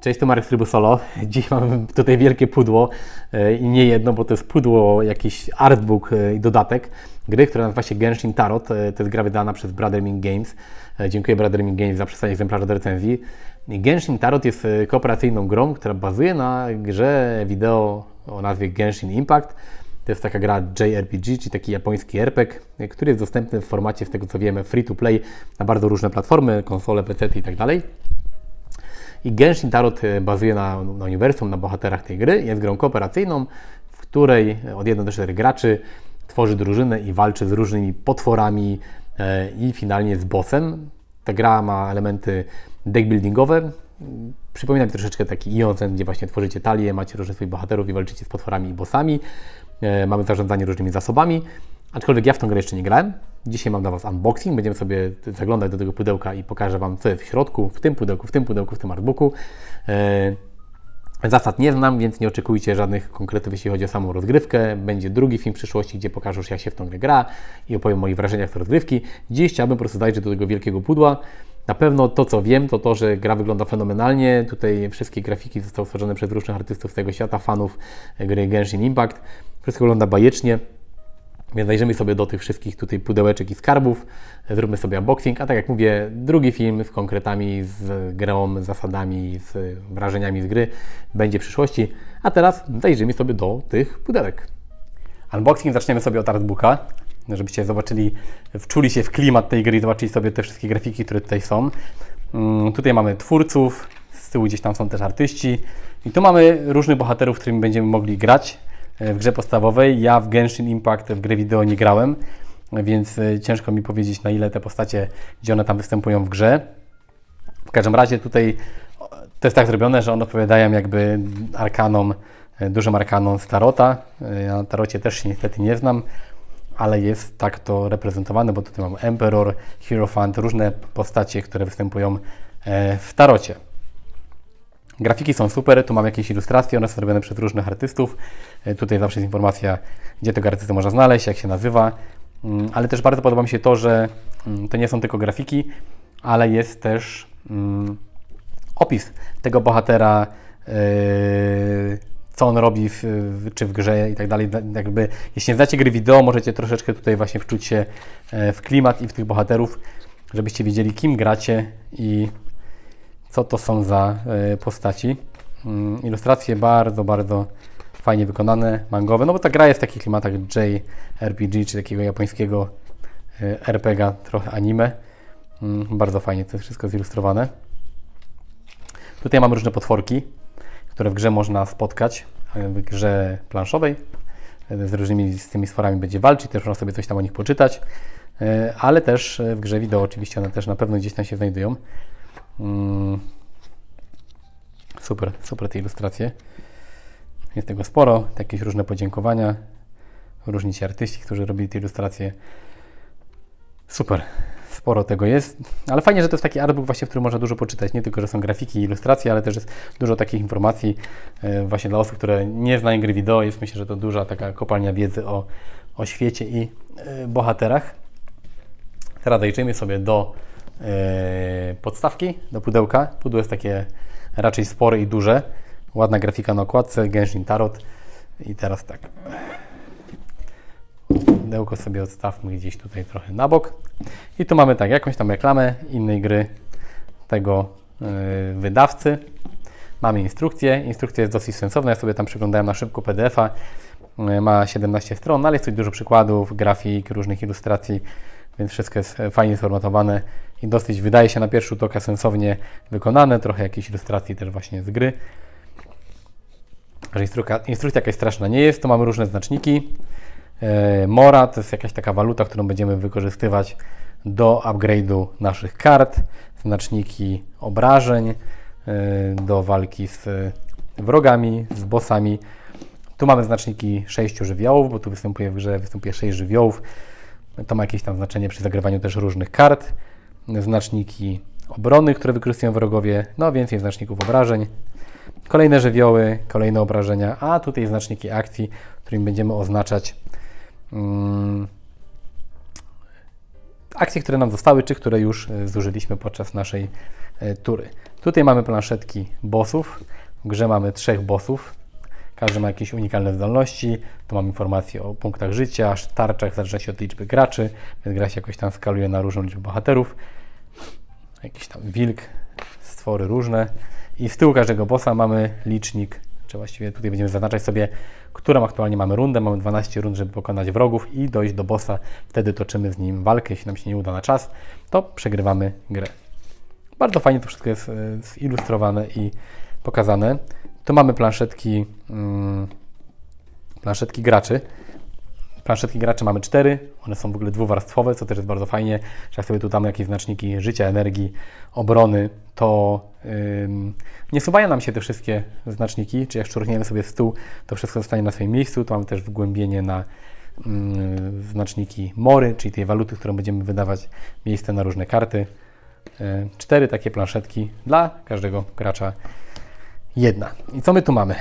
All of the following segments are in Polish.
Cześć, to Marek z solo. Dziś mamy tutaj wielkie pudło e, i nie jedno, bo to jest pudło, jakiś artbook e, i dodatek gry, która nazywa się Genshin Tarot. E, To jest gra wydana przez Brotherming Games. Dziękuję Brotherming Games za przesłanie egzemplarza do recenzji. Genshin Tarot jest kooperacyjną grą, która bazuje na grze wideo o nazwie Genshin Impact. To jest taka gra JRPG, czyli taki japoński RPG, który jest dostępny w formacie, z tego co wiemy, free to play na bardzo różne platformy, konsole, PC i tak dalej. I Genshin Tarot e, bazuje na, na uniwersum, na bohaterach tej gry. Jest grą kooperacyjną, w której od 1 do 4 graczy tworzy drużynę i walczy z różnymi potworami e, i finalnie z bossem. Ta gra ma elementy deckbuildingowe. Przypomina mi troszeczkę taki Ionzen, gdzie właśnie tworzycie talię, macie różnych swoich bohaterów i walczycie z potworami i bossami. E, Mamy zarządzanie różnymi zasobami. Aczkolwiek ja w tą grę jeszcze nie grałem. Dzisiaj mam dla Was unboxing. Będziemy sobie zaglądać do tego pudełka i pokażę Wam, co jest w środku, w tym pudełku, w tym pudełku, w tym artbooku. E, Zasad nie znam, więc nie oczekujcie żadnych konkretów, jeśli chodzi o samą rozgrywkę. Będzie drugi film w przyszłości, gdzie pokażę już, jak się w tą grę gra i opowiem o moich wrażeniach z rozgrywki. Dziś chciałbym po prostu zajrzeć do tego wielkiego pudła. Na pewno to, co wiem, to to, że gra wygląda fenomenalnie. Tutaj wszystkie grafiki zostały stworzone przez różnych artystów z tego świata, fanów gry Genshin Impact. Wszystko wygląda bajecznie. Więc zajrzymy sobie do tych wszystkich tutaj pudełeczek i skarbów, zróbmy sobie unboxing, a tak jak mówię, drugi film z konkretami, z grą, z zasadami, z wrażeniami z gry będzie w przyszłości, a teraz zajrzymy sobie do tych pudełek. Unboxing zaczniemy sobie od artbooka, żebyście zobaczyli, wczuli się w klimat tej gry i zobaczyli sobie te wszystkie grafiki, które tutaj są. Mm, Tutaj mamy twórców, z tyłu gdzieś tam są też artyści i tu mamy różnych bohaterów, którymi będziemy mogli grać w grze podstawowej. Ja w Genshin Impact w grę wideo nie grałem, więc e, ciężko mi powiedzieć na ile te postacie, gdzie one tam występują w grze. W każdym razie tutaj to jest tak zrobione, że one odpowiadają jakby arkanom, e, dużym arkanom z Tarota. E, Ja na Tarocie też się niestety nie znam, ale jest tak to reprezentowane, bo tutaj mam Emperor, Hierophant, różne postacie, które występują w Tarocie. Grafiki są super, tu mam jakieś ilustracje, one są robione przez różnych artystów. E, Tutaj zawsze jest informacja, gdzie tego artystę można znaleźć, jak się nazywa. Mm, Ale też bardzo podoba mi się to, że mm, to nie są tylko grafiki, ale jest też mm, opis tego bohatera, yy, co on robi, w, czy w grze i tak dalej. Jakby, jeśli nie znacie gry wideo, możecie troszeczkę tutaj właśnie wczuć się e, w klimat i w tych bohaterów, żebyście wiedzieli, kim gracie i co to są za e, postaci. Mm, Ilustracje bardzo, bardzo fajnie wykonane, mangowe, no bo ta gra jest w takich klimatach JRPG, czy takiego japońskiego e, RPGa, trochę anime. Mm, Bardzo fajnie to jest wszystko zilustrowane. Tutaj mamy różne potworki, które w grze można spotkać, w grze planszowej. E, Z różnymi z tymi stworami będzie walczyć, też można sobie coś tam o nich poczytać, ale też w grze wideo oczywiście one też na pewno gdzieś tam się znajdują. Mm. Super, super te ilustracje. Jest tego sporo, jakieś różne podziękowania, różni ci artyści, którzy robili te ilustracje. Super, sporo tego jest, ale fajnie, że to jest taki artbook właśnie, w którym można dużo poczytać, nie tylko, że są grafiki i ilustracje, ale też jest dużo takich informacji e, właśnie dla osób, które nie znają gry wideo, jest myślę, że to duża taka kopalnia wiedzy o, o świecie i e, bohaterach. Teraz zajrzyjmy sobie do podstawki, do pudełka. Pudło jest takie raczej spore i duże. Ładna grafika na okładce, Genshin Tarot. I teraz tak. Pudełko sobie odstawmy gdzieś tutaj trochę na bok. I tu mamy tak, jakąś tam reklamę innej gry tego e, wydawcy. Mamy instrukcję. Instrukcja jest dosyć sensowna. Ja sobie tam przeglądałem na szybko PDF-a. E, Ma 17 stron, ale jest tutaj dużo przykładów, grafik, różnych ilustracji, więc wszystko jest e, fajnie sformatowane i dosyć wydaje się na pierwszy rzut oka sensownie wykonane. Trochę jakiejś ilustracji też właśnie z gry. Że instrukcja, instrukcja jakaś straszna nie jest, to mamy różne znaczniki. E, Mora to jest jakaś taka waluta, którą będziemy wykorzystywać do upgrade'u naszych kart, znaczniki obrażeń, e, do walki z wrogami, z bossami. Tu mamy znaczniki sześciu żywiołów, bo tu występuje w grze występuje żywiołów. To ma jakieś tam znaczenie przy zagrywaniu też różnych kart. Znaczniki obrony, które wykorzystują wrogowie, no więcej znaczników obrażeń. Kolejne żywioły, kolejne obrażenia, a tutaj znaczniki akcji, którymi będziemy oznaczać mm, akcje, które nam zostały, czy które już e, zużyliśmy podczas naszej e, tury. Tutaj mamy planszetki bossów. W grze mamy trzech bossów. Każdy ma jakieś unikalne zdolności. Tu mam informacje o punktach życia, tarczach, zależy się od liczby graczy, więc gra się jakoś tam skaluje na różną liczbę bohaterów. Jakiś tam wilk, stwory różne. I z tyłu każdego bossa mamy licznik, czy właściwie tutaj będziemy zaznaczać sobie, którą aktualnie mamy rundę. Mamy 12 rund, żeby pokonać wrogów i dojść do bossa. Wtedy toczymy z nim walkę. Jeśli nam się nie uda na czas, to przegrywamy grę. Bardzo fajnie to wszystko jest e, zilustrowane i pokazane. Tu mamy planszetki, mm, planszetki graczy. Planszetki graczy mamy cztery, one są w ogóle dwuwarstwowe, co też jest bardzo fajnie, że jak sobie tu damy jakieś znaczniki życia, energii, obrony, to ym, nie suwają nam się te wszystkie znaczniki, czy jak szturchniemy sobie w stół, to wszystko zostanie na swoim miejscu. Tu mamy też wgłębienie na ym, znaczniki mory, czyli tej waluty, którą będziemy wydawać miejsce na różne karty. Y, cztery takie planszetki dla każdego gracza jedna. I co my tu mamy?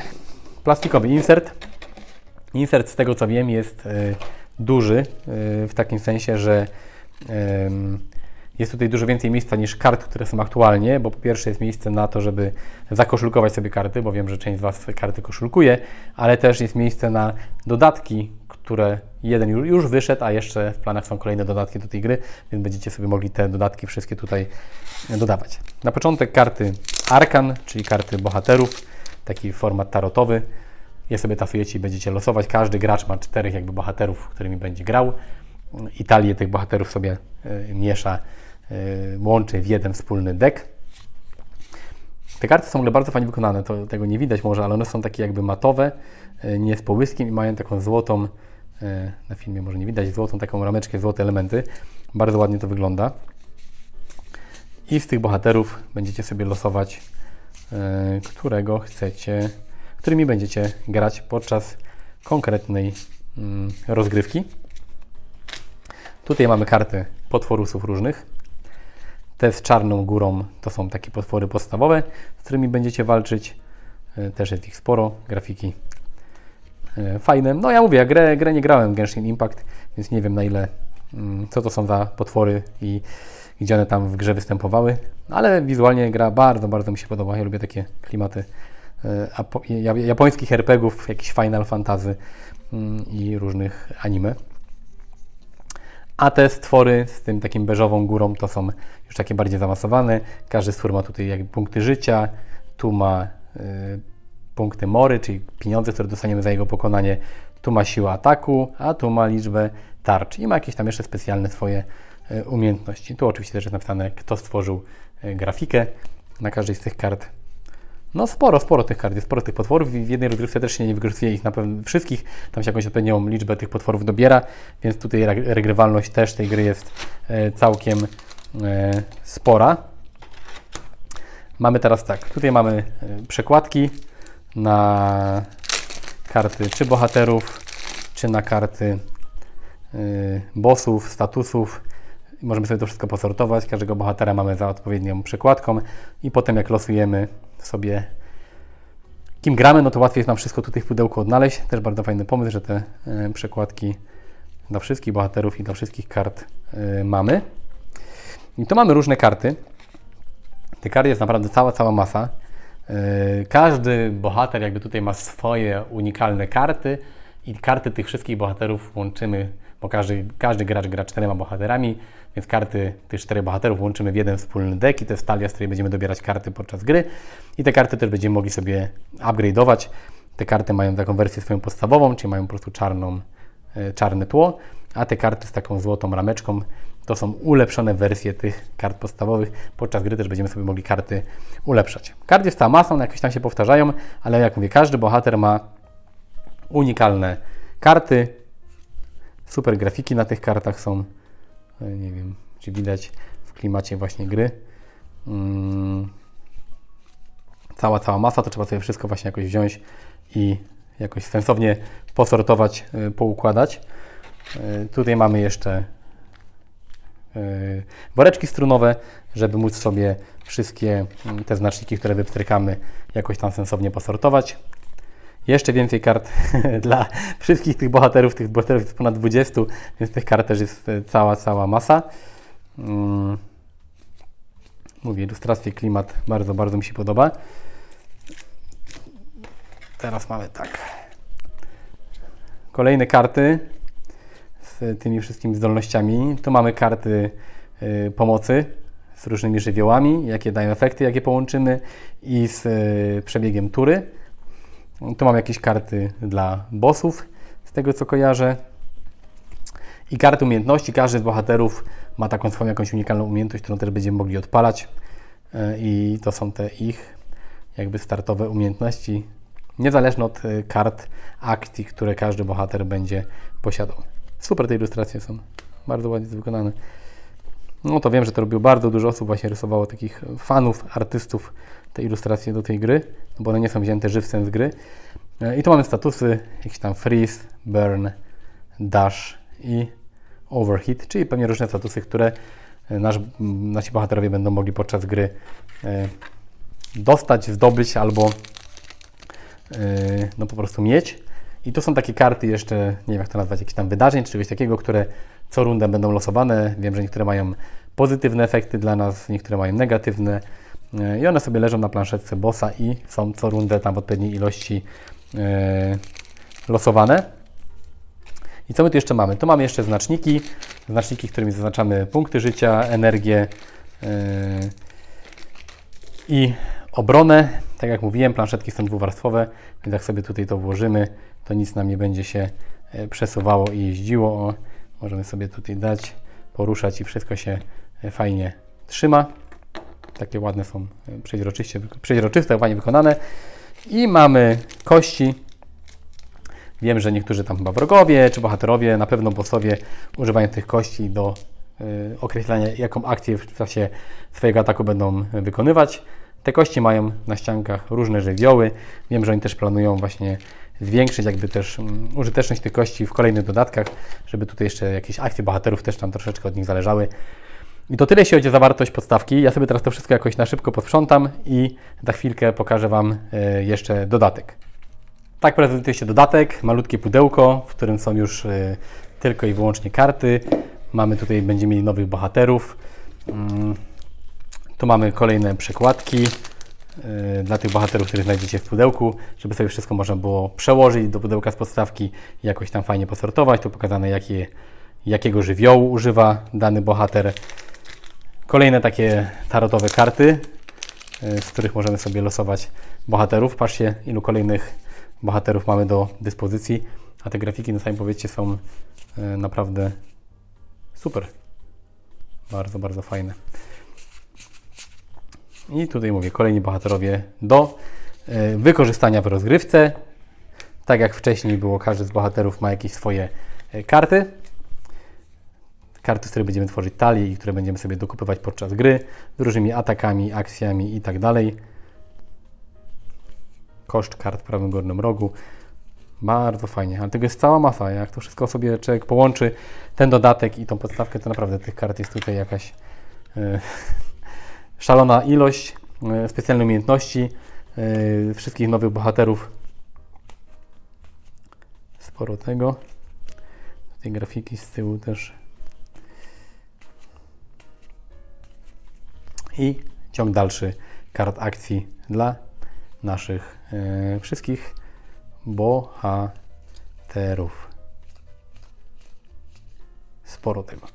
Plastikowy insert. Insert z tego co wiem jest y, duży y, w takim sensie, że jest tutaj dużo więcej miejsca niż kart, które są aktualnie, bo po pierwsze jest miejsce na to, żeby zakoszulkować sobie karty, bo wiem, że część z Was karty koszulkuje, ale też jest miejsce na dodatki, które jeden już wyszedł, a jeszcze w planach są kolejne dodatki do tej gry, więc będziecie sobie mogli te dodatki wszystkie tutaj dodawać. Na początek karty Arkan, czyli karty bohaterów, taki format tarotowy. Je sobie tasujecie i będziecie losować. Każdy gracz ma czterech jakby bohaterów, którymi będzie grał. Italię tych bohaterów sobie y, miesza, y, łączy w jeden wspólny deck. Te karty są w ogóle bardzo fajnie wykonane, to, tego nie widać może, ale one są takie jakby matowe, nie z połyskiem i mają taką złotą, na filmie może nie widać, złotą taką rameczkę, złote elementy. Bardzo ładnie to wygląda. I z tych bohaterów będziecie sobie losować, którego chcecie którymi będziecie grać podczas konkretnej mm, rozgrywki. Tutaj mamy karty potworusów różnych. Te z czarną górą to są takie potwory podstawowe, z którymi będziecie walczyć. E, też jest ich sporo, grafiki e, fajne. No ja mówię, ja grę, grę nie grałem Genshin Impact, więc nie wiem na ile, mm, co to są za potwory i gdzie one tam w grze występowały, ale wizualnie gra bardzo, bardzo mi się podoba. Ja lubię takie klimaty E, japońskich RPGów, jakiś Final Fantasy mm, i różnych anime. A te stwory z tym takim beżową górą to są już takie bardziej zaawansowane. Każdy stwór ma tutaj jakby punkty życia, tu ma y, punkty mory, czyli pieniądze, które dostaniemy za jego pokonanie. Tu ma siłę ataku, a tu ma liczbę tarcz i ma jakieś tam jeszcze specjalne swoje y, umiejętności. Tu oczywiście też jest napisane, kto stworzył y, grafikę na każdej z tych kart. No sporo, sporo tych kart, jest sporo tych potworów i w jednej rozgrywce też się nie wykorzystuje ich na pewno wszystkich, tam się jakąś odpowiednią liczbę tych potworów dobiera, więc tutaj regrywalność też tej gry jest e, całkiem e, spora. Mamy teraz tak, tutaj mamy e, przekładki na karty czy bohaterów, czy na karty bossów, statusów. Możemy sobie to wszystko posortować. Każdego bohatera mamy za odpowiednią przekładką i potem jak losujemy sobie kim gramy, no to łatwiej jest nam wszystko tutaj w pudełku odnaleźć. Też bardzo fajny pomysł, że te e, przekładki dla wszystkich bohaterów i dla wszystkich kart e, mamy. I tu mamy różne karty. Tych kart jest naprawdę cała, cała masa. E, każdy bohater jakby tutaj ma swoje unikalne karty i karty tych wszystkich bohaterów łączymy, bo każdy, każdy gracz gra czterema bohaterami, więc karty tych czterech bohaterów łączymy w jeden wspólny deck i to jest talia, z której będziemy dobierać karty podczas gry. I te karty też będziemy mogli sobie upgrade'ować. Te karty mają taką wersję swoją podstawową, czyli mają po prostu czarną, e, czarne tło, a te karty z taką złotą rameczką to są ulepszone wersje tych kart podstawowych. Podczas gry też będziemy sobie mogli karty ulepszać. Kart jest cała masą, jakieś tam się powtarzają, ale jak mówię, każdy bohater ma unikalne karty. Super grafiki na tych kartach są. E, nie wiem, czy widać w klimacie właśnie gry. Hmm. Cała, cała masa, to trzeba sobie wszystko właśnie jakoś wziąć i jakoś sensownie posortować, e, poukładać. E, tutaj mamy jeszcze woreczki strunowe, żeby móc sobie wszystkie mm, te znaczniki, które wypstrykamy, jakoś tam sensownie posortować. Jeszcze więcej kart dla wszystkich tych bohaterów, tych bohaterów jest ponad 20, więc tych kart też jest e, cała, cała masa. Mm. Mówię, ilustracje, klimat bardzo, bardzo mi się podoba. Teraz mamy tak. Kolejne karty tymi wszystkimi zdolnościami. Tu mamy karty y, pomocy z różnymi żywiołami, jakie dają efekty, jakie połączymy i z y, przebiegiem tury. Tu mam jakieś karty dla bossów, z tego co kojarzę. I karty umiejętności. Każdy z bohaterów ma taką swoją jakąś unikalną umiejętność, którą też będziemy mogli odpalać. Y, I to są te ich jakby startowe umiejętności, niezależne od kart akcji, które każdy bohater będzie posiadał. Super te ilustracje są, bardzo ładnie wykonane. No to wiem, że to robiło bardzo dużo osób, właśnie rysowało takich fanów, artystów te ilustracje do tej gry, bo one nie są wzięte żywcem z gry. E, I tu mamy statusy, jakieś tam freeze, burn, dash i overheat, czyli pewnie różne statusy, które e, nasz, nasi bohaterowie będą mogli podczas gry e, dostać, zdobyć albo no po prostu mieć. I tu są takie karty jeszcze, nie wiem jak to nazwać, jakichś tam wydarzeń czy czegoś takiego, które co rundę będą losowane. Wiem, że niektóre mają pozytywne efekty dla nas, niektóre mają negatywne. E, I one sobie leżą na planszetce bossa i są co rundę tam w odpowiedniej ilości e, losowane. I co my tu jeszcze mamy? Tu mamy jeszcze znaczniki, znaczniki, którymi zaznaczamy punkty życia, energię e, i obronę. Tak jak mówiłem, planszetki są dwuwarstwowe, więc jak sobie tutaj to włożymy, to nic nam nie będzie się e, przesuwało i jeździło. O, możemy sobie tutaj dać, poruszać i wszystko się e, fajnie trzyma. Takie ładne są, e, przeźroczyście, przeźroczyste, fajnie wykonane. I mamy kości. Wiem, że niektórzy tam chyba wrogowie czy bohaterowie, na pewno bossowie używają tych kości do określania, jaką akcję w czasie swojego ataku będą wykonywać. Te kości mają na ściankach różne żywioły. Wiem, że oni też planują właśnie zwiększyć jakby też um, użyteczność tych kości w kolejnych dodatkach, żeby tutaj jeszcze jakieś akcje bohaterów też tam troszeczkę od nich zależały. I to tyle, jeśli chodzi o zawartość podstawki. Ja sobie teraz to wszystko jakoś na szybko posprzątam i za chwilkę pokażę Wam y, jeszcze dodatek. Tak prezentuje się dodatek, malutkie pudełko, w którym są już y, tylko i wyłącznie karty. Mamy tutaj, będziemy mieli nowych bohaterów. Tu mamy kolejne przekładki y, dla tych bohaterów, których znajdziecie w pudełku, żeby sobie wszystko można było przełożyć do pudełka z podstawki i jakoś tam fajnie posortować. Tu pokazane, jakie, jakiego żywiołu używa dany bohater. Kolejne takie tarotowe karty, y, z których możemy sobie losować bohaterów. Patrzcie, ilu kolejnych bohaterów mamy do dyspozycji, a te grafiki, no sami powiedzcie, są y, naprawdę super. Bardzo, bardzo fajne. I tutaj mówię, kolejni bohaterowie do e, wykorzystania w rozgrywce. Tak jak wcześniej było, każdy z bohaterów ma jakieś swoje e, karty. Karty, z których będziemy tworzyć talie i które będziemy sobie dokupywać podczas gry różnymi atakami, akcjami i tak dalej. Koszt kart w prawym górnym rogu. Bardzo fajnie, ale tego jest cała masa. Jak to wszystko sobie człowiek połączy, ten dodatek i tą podstawkę, to naprawdę tych kart jest tutaj jakaś e, szalona ilość, e, specjalne umiejętności, e, wszystkich nowych bohaterów. Sporo tego. Tej grafiki z tyłu też. I ciąg dalszy kart akcji dla naszych e, wszystkich bohaterów. Sporo tego.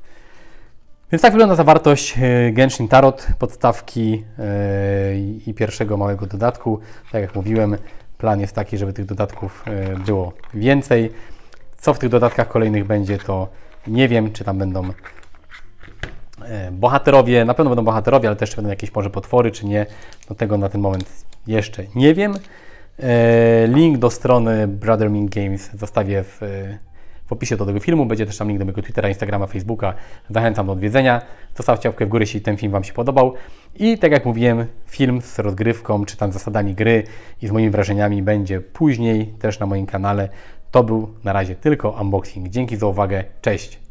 Więc tak wygląda zawartość e, Genshin Tarot, podstawki e, i pierwszego małego dodatku. Tak jak mówiłem, plan jest taki, żeby tych dodatków e, było więcej. Co w tych dodatkach kolejnych będzie, to nie wiem, czy tam będą bohaterowie, na pewno będą bohaterowie, ale też będą jakieś może potwory, czy nie. No tego na ten moment jeszcze nie wiem. Link do strony Brother Games zostawię w w opisie do tego filmu. Będzie też tam link do mojego Twittera, Instagrama, Facebooka. Zachęcam do odwiedzenia. Zostawcie łapkę w górę, jeśli ten film Wam się podobał. I tak jak mówiłem, film z rozgrywką, czy tam zasadami gry i z moimi wrażeniami będzie później też na moim kanale. To był na razie tylko unboxing. Dzięki za uwagę. Cześć!